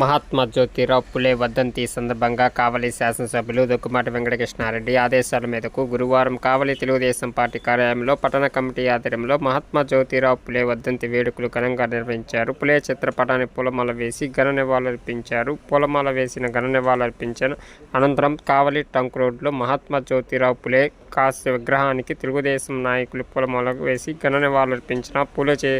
మహాత్మా జ్యోతిరావు పులే వద్దంతి సందర్భంగా కావలి శాసనసభ్యులు దొక్కుమాటి వెంకటకృష్ణారెడ్డి ఆదేశాల మేరకు గురువారం కావలి తెలుగుదేశం పార్టీ కార్యాలయంలో పట్టణ కమిటీ ఆధ్వర్యంలో మహాత్మా జ్యోతిరావు పులే వద్దంతి వేడుకలు ఘనంగా నిర్వహించారు. పులే చిత్రపటాన్ని పూలమాల వేసి ఘన నివాళులర్పించారు. పూలమాల వేసిన ఘన నివాళులర్పించిన అనంతరం కావలి టంక్ రోడ్లో మహాత్మా జ్యోతిరావు పులే కాస్య విగ్రహానికి తెలుగుదేశం నాయకులు పూలమాల వేసి ఘన నివాళులర్పించిన పులే చే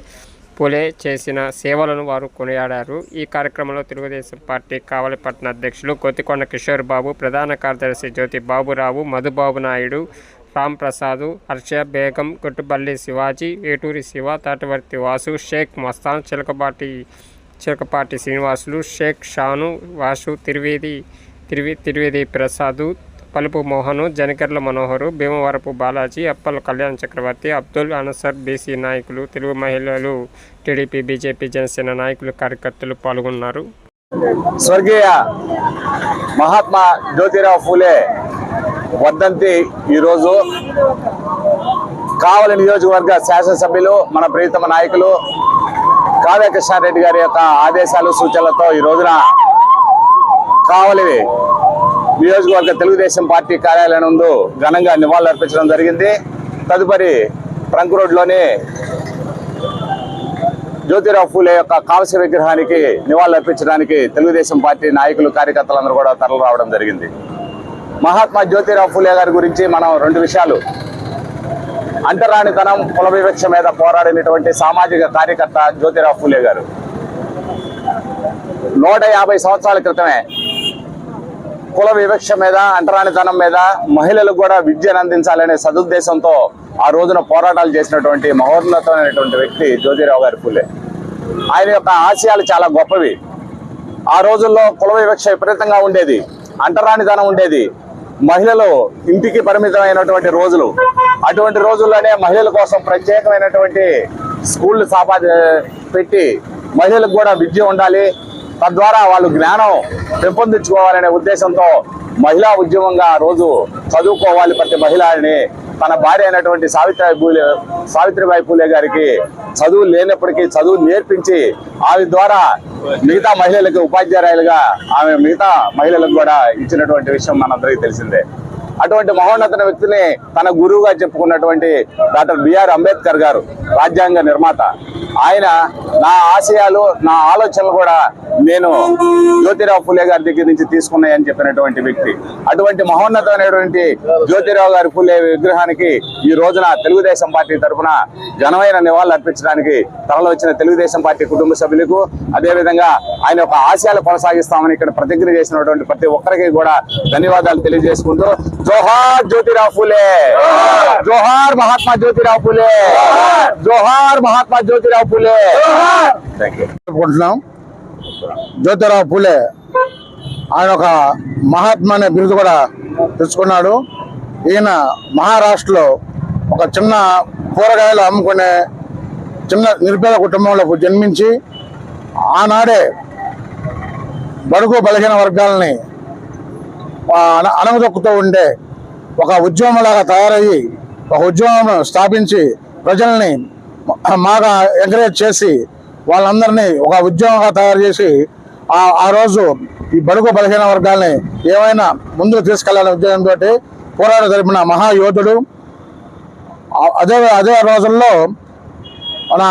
పూలే చేసిన సేవలను వారు కొనియాడారు. ఈ కార్యక్రమంలో తెలుగుదేశం పార్టీ కావలిపట్న అధ్యక్షులు కొత్తికొండ కిషోర్ బాబు ప్రధాన కార్యదర్శి జ్యోతి బాబురావు మధుబాబు నాయుడు రామ్ ప్రసాద్ హర్ష బేగం గుట్టుబల్లి శివాజీ ఏటూరి శివ తాటివర్తి వాసు షేక్ మస్తాన్ చిలకపాటి చిలకపాటి శ్రీనివాసులు షేక్ షాను వాసు తిరువేది తిరివి తిరువేది ప్రసాద్ పలుపు మోహను జనకెర్ల మనోహరు భీమవరపు బాలాజీ అప్పల కళ్యాణ్ చక్రవర్తి అబ్దుల్ అనసర్ బీసీ నాయకులు తెలుగు మహిళలు టీడీపీ బీజేపీ జనసేన నాయకులు కార్యకర్తలు పాల్గొన్నారు. స్వర్గీయ మహాత్మా జ్యోతిరావు ఫూలే వర్ధంతి ఈరోజు. కావలి నియోజకవర్గ శాసనసభ్యులు మన ప్రియతమ నాయకులు కావ్య కృష్ణారెడ్డి గారి యొక్క ఆదేశాలు సూచనలతో ఈ రోజున కావలి నియోజకవర్గ తెలుగుదేశం పార్టీ కార్యాలయం ముందు ఘనంగా నివాళులర్పించడం జరిగింది. తదుపరి ట్రంక్ రోడ్లోని జ్యోతిరావు ఫూలే యొక్క కాంస్య విగ్రహానికి నివాళులర్పించడానికి తెలుగుదేశం పార్టీ నాయకులు కార్యకర్తలందరూ కూడా తరలి రావడం జరిగింది. మహాత్మా జ్యోతిరావు ఫూలే గారి గురించి మనం రెండు విషయాలు. అంటరానితనం కుల వివక్ష మీద పోరాడినటువంటి సామాజిక కార్యకర్త జ్యోతిరావు ఫూలే గారు. నూట యాభై సంవత్సరాల క్రితమే కుల వివక్ష మీద అంటరానితనం మీద మహిళలకు కూడా విద్యను అందించాలనే సదుద్దేశంతో ఆ రోజున పోరాటాలు చేసినటువంటి మహోన్నతమైనటువంటి వ్యక్తి జ్యోతిరావు గారి ఫులే ఆయన యొక్క ఆశయాలు చాలా గొప్పవి. ఆ రోజుల్లో కుల వివక్ష విపరీతంగా ఉండేది అంటరానితనం ఉండేది. మహిళలు ఇంటికి పరిమితమైనటువంటి రోజులు అటువంటి రోజుల్లోనే మహిళల కోసం ప్రత్యేకమైనటువంటి స్కూళ్ళు సాపా పెట్టి మహిళలకు కూడా విద్య ఉండాలి తద్వారా వాళ్ళు జ్ఞానం పెంపొందించుకోవాలనే ఉద్దేశంతో మహిళా ఉద్యమంగా రోజు చదువుకోవాలి ప్రతి మహిళని. తన భార్య అయినటువంటి సావిత్రిబాయి పూలే సావిత్రిబాయి పూలే గారికి చదువు లేనప్పటికీ చదువు నేర్పించి ఆమె ద్వారా మిగతా మహిళలకు ఉపాధ్యాయులుగా ఆమె మిగతా మహిళలకు కూడా ఇచ్చినటువంటి విషయం మనందరికీ తెలిసిందే. అటువంటి మహోన్నత వ్యక్తిని తన గురువుగా చెప్పుకున్నటువంటి డాక్టర్ బిఆర్ అంబేద్కర్ గారు రాజ్యాంగ నిర్మాత. ఆయన నా ఆశయాలు నా ఆలోచనలు కూడా నేను జ్యోతిరావు ఫులే గారి దగ్గర నుంచి తీసుకున్నాయని చెప్పినటువంటి వ్యక్తి. అటువంటి మహోన్నతమైనటువంటి జ్యోతిరావు గారి ఫులే విగ్రహానికి ఈ రోజున తెలుగుదేశం పార్టీ తరఫున ఘనమైన నివాళులు అర్పించడానికి తరలి వచ్చిన తెలుగుదేశం పార్టీ కుటుంబ సభ్యులకు అదేవిధంగా ఆయన యొక్క ఆశయాలు కొనసాగిస్తామని ఇక్కడ ప్రతిజ్ఞ చేసినటువంటి ప్రతి ఒక్కరికి కూడా ధన్యవాదాలు తెలియజేసుకుంటూ జోహార్ జ్యోతిరావు ఫులే జోహార్ మహాత్మా జ్యోతిరావు ఫులే జోహార్ మహాత్మా జ్యోతిరావు ఫులే చెప్పుకుంటున్నాం. జ్యోతిరావు పూలే. ఆయన ఒక మహాత్మా అనే బిరుదు కూడా తెచ్చుకున్నాడు. ఈయన మహారాష్ట్రలో ఒక చిన్న కూరగాయలు అమ్ముకునే చిన్న నిరుపేద కుటుంబంలో జన్మించి ఆనాడే బడుగు బలహీన వర్గాలని ఆ, అణగదొక్కుతూ ఉండే ఒక ఉద్యమంలాగా తయారయ్యి ఒక ఉద్యమం స్థాపించి ప్రజల్ని బాగా ఎంకరేజ్ చేసి వాళ్ళందరినీ ఒక ఉద్యమంగా తయారు చేసి ఆ ఆ రోజు ఈ బడుగు బలహీన వర్గాల్ని ఏమైనా ముందుకు తీసుకెళ్ళాలనే ఉద్యమంతో పోరాట జరిపిన మహాయోధుడు. అదే అదే రోజుల్లో మన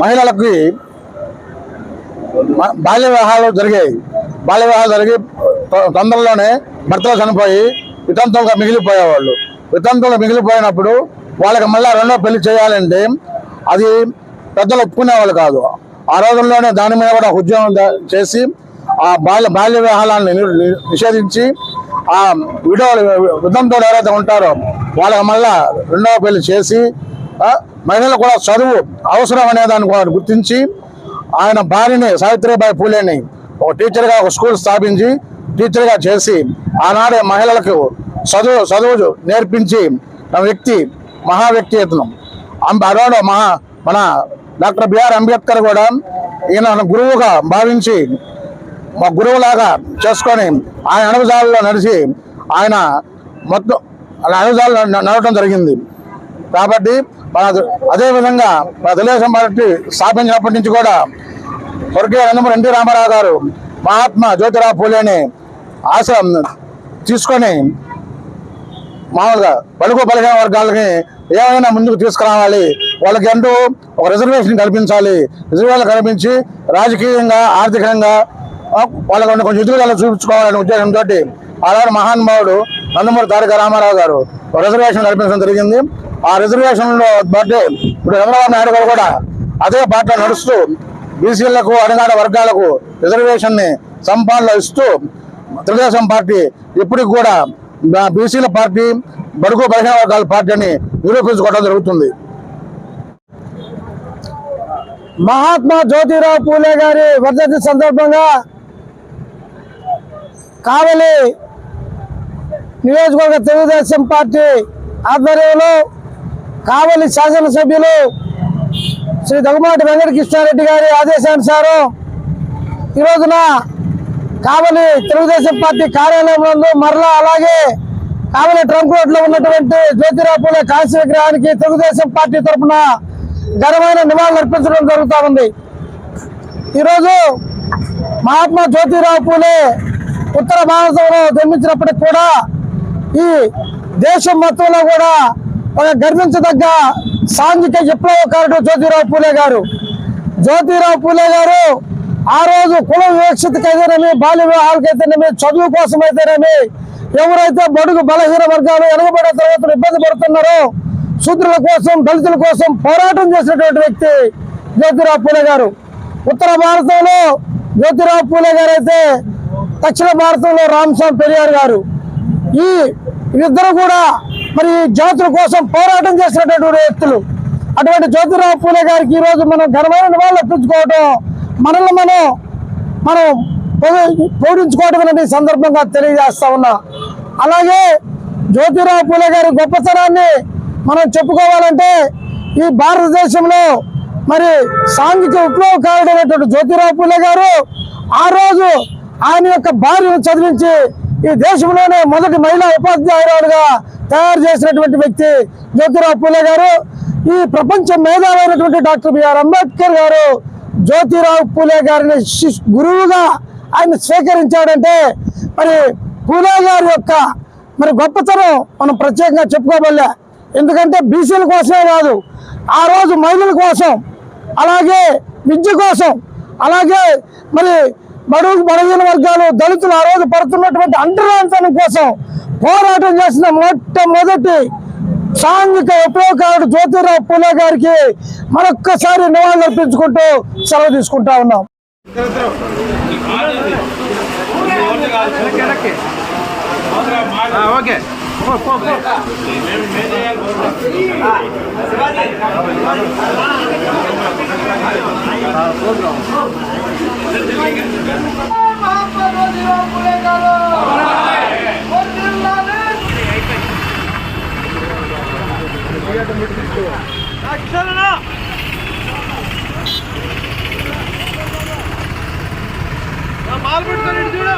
మహిళలకి బాల్య వివాహాలు జరిగాయి. బాల్య వివాహాలు జరిగి తొందరలోనే భర్తలు చనిపోయి వితంతంగా మిగిలిపోయేవాళ్ళు. వితంతులుగా మిగిలిపోయినప్పుడు వాళ్ళకి మళ్ళీ రెండో పెళ్ళి చేయాలంటే అది పెద్దలు ఒప్పుకునేవాళ్ళు కాదు. ఆ రోజుల్లోనే దాని మీద కూడా ఉద్యోగం ఉద్యమం చేసి ఆ బాల్య బాల్య వివాహాలను నిషేధించి ఆ విడోలు విధంతో ఎవరైతే ఉంటారో వాళ్ళకి మళ్ళా రెండవ పెళ్ళి చేసి మహిళలు కూడా చదువు అవసరం అనేదాన్ని కూడా గుర్తించి ఆయన భార్యని సావిత్రిబాయి పూలేని ఒక టీచర్గా ఒక స్కూల్ స్థాపించి టీచర్గా చేసి ఆనాడే మహిళలకు చదువు చదువు నేర్పించి వ్యక్తి మహా వ్యక్తి ఇతను మహా మన డాక్టర్ బిఆర్ అంబేద్కర్ కూడా ఈయన గురువుగా భావించి మా గురువులాగా చేసుకొని ఆయన అణుగుజాలలో నడిచి ఆయన మొత్తం అలా నడవటం జరిగింది. కాబట్టి మన అదేవిధంగా మన తెలుగుదేశం పార్టీ స్థాపించినప్పటి నుంచి కూడా స్వర్గీయ నందమూరి ఎన్టీ రామారావు గారు మహాత్మా జ్యోతిరావు పూలేని ఆశ తీసుకొని మామూలుగా బలుగు బలహీన వర్గాలకి ఏమైనా ముందుకు తీసుకురావాలి. వాళ్ళకి అంటూ ఒక రిజర్వేషన్ కల్పించాలి. రిజర్వేషన్ కల్పించి రాజకీయంగా ఆర్థికంగా వాళ్ళకి ఉన్న కొంచెం ఎదుగుదల చూపించుకోవాలనే ఉద్దేశంతో అలాగే మహానుభావుడు నందమూరి తారక రామారావు గారు ఒక రిజర్వేషన్ కల్పించడం జరిగింది. ఆ రిజర్వేషన్లో బట్టే బట్టి ఇప్పుడు చంద్రబాబు నాయుడు గారు కూడా అదే బాటలో నడుస్తూ బీసీలకు అణగాడ వర్గాలకు రిజర్వేషన్ని సంపాదనలో ఇస్తూ తెలుగుదేశం పార్టీ ఇప్పటికి కూడా బీసీల పార్టీ బడుగు బలహీన వర్గాల పార్టీ అని నిరూపించుకోవడం జరుగుతుంది. మహాత్మా జ్యోతిరావు పూలే గారి వర్ధంతి సందర్భంగా కావలి నియోజకవర్గ తెలుగుదేశం పార్టీ ఆధ్వర్యంలో కావలి శాసనసభ్యులు శ్రీ దగ్గుమాటి వెంకటకృష్ణారెడ్డి గారి ఆదేశానుసారం ఈ రోజున కావలి తెలుగుదేశం పార్టీ కార్యాలయంలో మరలా అలాగే కావలి ట్రంక్ రోడ్లో ఉన్నటువంటి జ్యోతిరావు పూలే కాశీ విగ్రహానికి తెలుగుదేశం పార్టీ తరఫున ఘనమైన నివాళులు అర్పించడం జరుగుతూ ఉంది. ఈరోజు మహాత్మా జ్యోతిరావు పూలే ఉత్తర భారతంలో జన్మించినప్పటికి కూడా ఈ దేశం మొత్తంలో కూడా ఒక గర్వించదగ్గ సాంఘిక విప్లవకారుడు జ్యోతిరావు పూలే గారు. జ్యోతిరావు పూలే గారు ఆ రోజు కుల వివక్షతకైతేనేమి బాల్య వివాహాలకైతేనేమి చదువు కోసం అయితేనేమి ఎవరైతే బడుగు బలహీన వర్గాలు వెనుకబడే తరగతులు ఇబ్బంది పడుతున్నారో శూద్రుల కోసం దళితుల కోసం పోరాటం చేసినటువంటి వ్యక్తి జ్యోతిరావు పూలే గారు. ఉత్తర భారతంలో జ్యోతిరావు పూలే గారు అయితే దక్షిణ భారతంలో రామస్వామి పెరియార్ గారు. ఈ ఇద్దరు కూడా మరి జాతుల కోసం పోరాటం చేసినటువంటి వ్యక్తులు. అటువంటి జ్యోతిరావు పూలే గారికి ఈ రోజు మనం ఘనమైన నివాళులు అర్పించుకోవటం మనల్ని మనం మనం పౌ- అనేది సందర్భంగా తెలియజేస్తా ఉన్నా. అలాగే జ్యోతిరావు పూలే గారి గొప్పతనాన్ని మనం చెప్పుకోవాలంటే ఈ భారతదేశంలో మరి సాంఘిక విప్లవకారుడైనటువంటి జ్యోతిరావు పూలే గారు ఆ రోజు ఆయన యొక్క భార్యను చదివించి ఈ దేశంలోనే మొదటి మహిళా ఉపాధ్యాయురాలుగా తయారు చేసినటువంటి వ్యక్తి జ్యోతిరావు పూలే గారు. ఈ ప్రపంచ మేధావైనటువంటి డాక్టర్ బిఆర్ అంబేద్కర్ గారు జ్యోతిరావు పూలే గారిని గురువుగా ఆయన స్వీకరించాడంటే మరి పూలే గారి యొక్క మరి గొప్పతనం మనం ప్రత్యేకంగా చెప్పుకోబోలే ఎందుకంటే బీసీల కోసమే కాదు ఆ రోజు మహిళల కోసం అలాగే విద్య కోసం అలాగే మరి బడుగు బలహీన వర్గాలు దళితులు ఆ రోజు పడుతున్నటువంటి అంటరాంతనం కోసం పోరాటం చేసిన మొట్టమొదటి సాంఘిక ఉపయోగకారుడు జ్యోతిరావు పూలే గారికి మరొక్కసారి నివాళులు అర్పించుకుంటూ సెలవు తీసుకుంటా ఉన్నాం. ఓకే. మాల్ పెట్టుకొని చూడు.